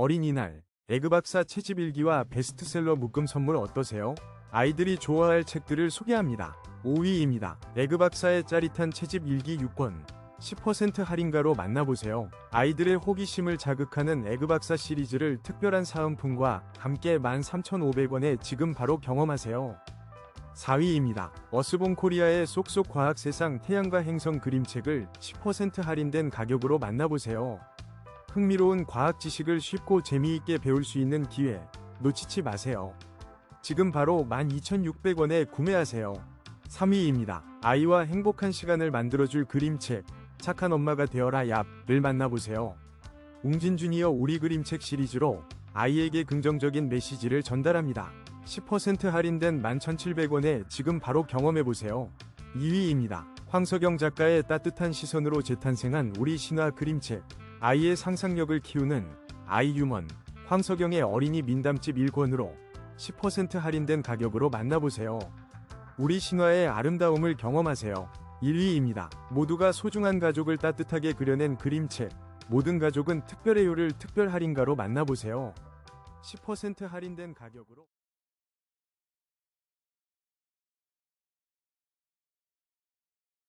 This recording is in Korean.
어린이날, 에그박사 채집일기와 베스트셀러 묶음 선물 어떠세요? 아이들이 좋아할 책들을 소개합니다. 5위입니다. 에그박사의 짜릿한 채집일기 6권. 10% 할인가로 만나보세요. 아이들의 호기심을 자극하는 에그박사 시리즈를 특별한 사은품과 함께 13,500원에 지금 바로 경험하세요. 4위입니다. 어스본 코리아의 쏙쏙 과학 세상 태양과 행성 그림책을 10% 할인된 가격으로 만나보세요. 흥미로운 과학 지식을 쉽고 재미있게 배울 수 있는 기회 놓치지 마세요. 지금 바로 12,600원에 구매하세요. 3위입니다. 아이와 행복한 시간을 만들어줄 그림책 착한 엄마가 되어라 얍을 만나보세요. 웅진 주니어 우리 그림책 시리즈로 아이에게 긍정적인 메시지를 전달합니다. 10% 할인된 11,700원에 지금 바로 경험해보세요. 2위입니다. 황석영 작가의 따뜻한 시선으로 재탄생한 우리 신화 그림책 아이의 상상력을 키우는 아이유먼 황석영의 어린이 민담집 1권으로 10% 할인된 가격으로 만나보세요. 우리 신화의 아름다움을 경험하세요. 1위입니다. 모두가 소중한 가족을 따뜻하게 그려낸 그림책 모든 가족은 특별해요를 특별 할인가로 만나보세요. 10% 할인된 가격으로